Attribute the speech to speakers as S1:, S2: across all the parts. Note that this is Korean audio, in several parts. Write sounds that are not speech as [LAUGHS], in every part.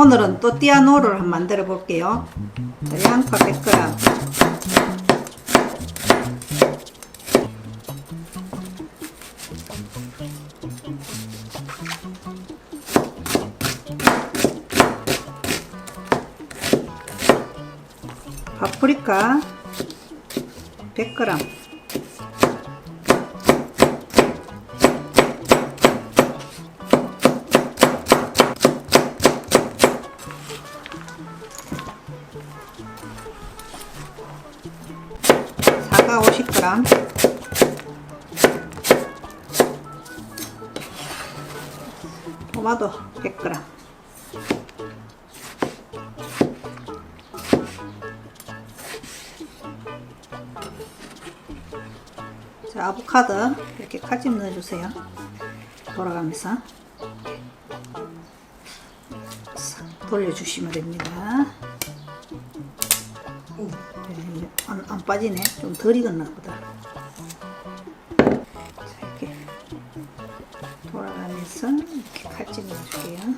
S1: 오늘은 또 띠아노를 한번 만들어 볼게요. 자, 양파 100g. 파프리카 100g. 50g. 토마토 100g. 자, 아보카도 이렇게 칼집 넣어주세요. 돌아가면서 싹 돌려주시면 됩니다. 빠지네. 좀 덜 익었나 보다. 자, 이렇게 돌아가면서 이렇게 칼집 넣어줄게요.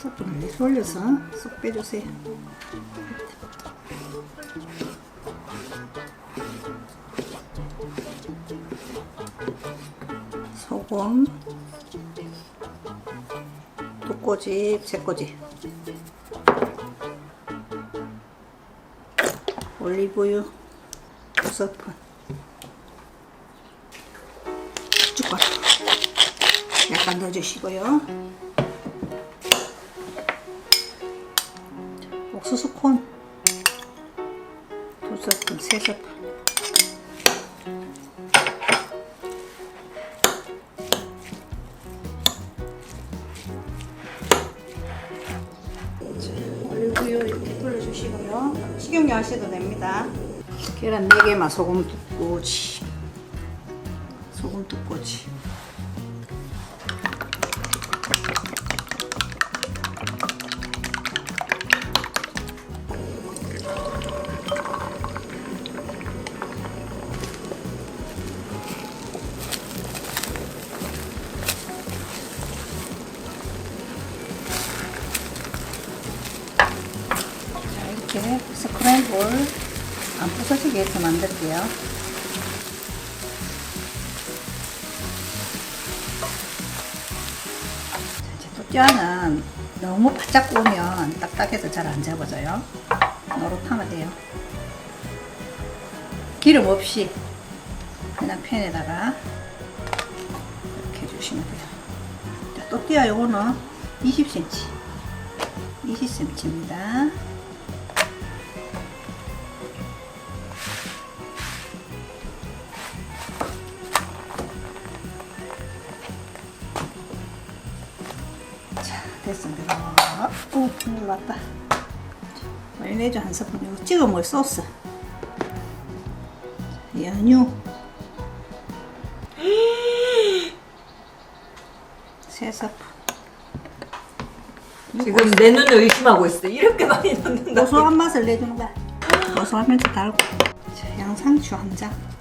S1: 소금을 올려서 쏙 빼주세요. 소금, 독고집, 새꼬집, 올리브유 두 스푼, 고춧가루 약간 넣어주시고요. 옥수수 콘두 스푼, 세 스푼. 돌려주시고요. 식용유 하셔도 됩니다. 계란 4개만 소금 두꼬지. 소금 두꼬지. 안 부서지게 해서 만들게요. 자, 이제 또띠아는 너무 바짝 구우면 딱딱해서 잘 안 잡아져요. 노릇하면 돼요. 기름 없이 그냥 팬에다가 이렇게 해주시면 돼요. 자, 또띠아 요거는 20cm. 20cm입니다. 자, 됐습니다. 오, 국물 났다. 마요네즈 한 스푼, 이거 찍어 먹을 소스. 연유. [GASPS] 세 스푼.
S2: 지금 내 눈을 의심하고 있어. 이렇게 많이 넣는다.
S1: 고소한 맛을 내주는 거야. 고소하면서 달고. 자, 양상추 한 장.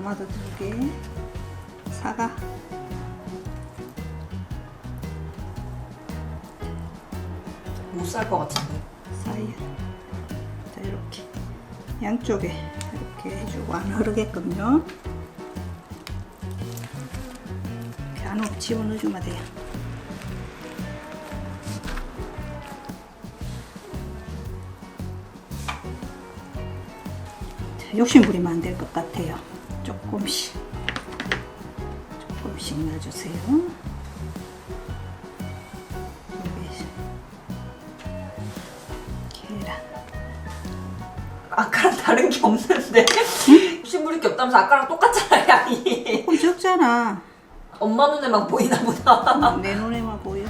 S1: 토마토 두 개. 사과.
S2: 못 살 것 같은데.
S1: 사이에. 자, 이렇게. 양쪽에 이렇게 해주고 안 흐르게끔요. 이렇게 안으로 집어 넣어주면 돼요. 자, 욕심 부리면 안 될 것 같아요. 조금씩. 조금씩 넣어주세요. 여기 계란.
S2: 아까랑 다른 게 없는데. 혹시 부릴 게 없다면서 아까랑 똑같잖아, 양이.
S1: 조금 적잖아.
S2: 엄마 눈에만 보이나 보다.
S1: 내 눈에만 보여.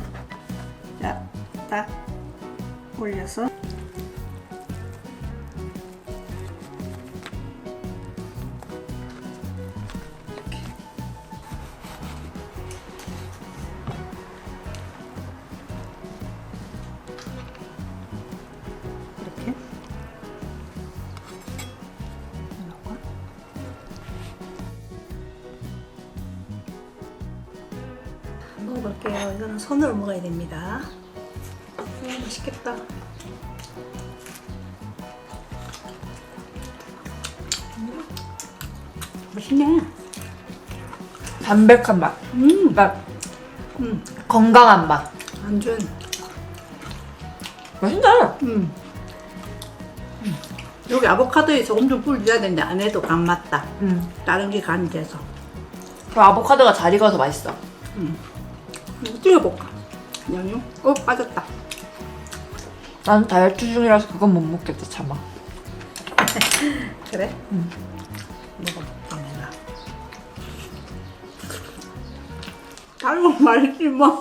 S1: 자, 딱 올려서
S3: 먹어볼게요. 이거는 손으로 먹어야 됩니다. 음, 맛있겠다. 음, 맛있네.
S2: 담백한 맛.
S3: 음,
S2: 그러니까
S3: 음,
S2: 건강한 맛.
S3: 안준.
S2: 맛있다.
S3: 음. 음. 여기 아보카도에 조금 좀 불려야 되는데 안 해도 간 맞다.
S2: 음.
S3: 다른 게 간이 돼서.
S2: 그 아보카도가 잘 익어서 맛있어.
S3: 음. 이거 찍어볼까? 양념? 어, 빠졌다.
S2: 나는 다이어트 중이라서 그건 못 먹겠다, 참아. [LAUGHS]
S3: 그래?
S2: 음.
S3: 먹어볼게, 내가. 다른 건 맛있지 뭐.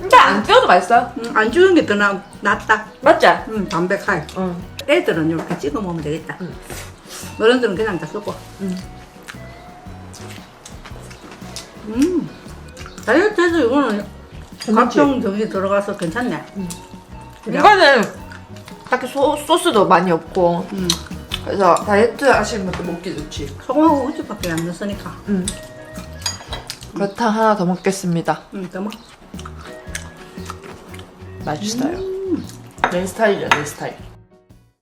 S2: 근데 안 쪄도 맛있어요.
S3: 음, 안 찍은 게더 낫다.
S2: 맞지?
S3: 음, 담백하게.
S2: 응.
S3: 애들은 이렇게 찍어 먹으면 되겠다.
S2: 응.
S3: 어른들은 그냥 다 쓰고.
S2: 응.
S3: 음. 다이어트해서 이거는 각종 저기 들어가서 괜찮네. 그래?
S2: 이거는 딱히 소, 소스도 많이 없고
S3: 음.
S2: 그래서 다이어트 하시는 분들 먹기 좋지.
S3: 소금하고 후추밖에 안 넣었으니까.
S2: 음. 그렇다 하나 더 먹겠습니다.
S3: 음, 더 먹.
S2: 맛있어요. 내 스타일이야, 내 스타일.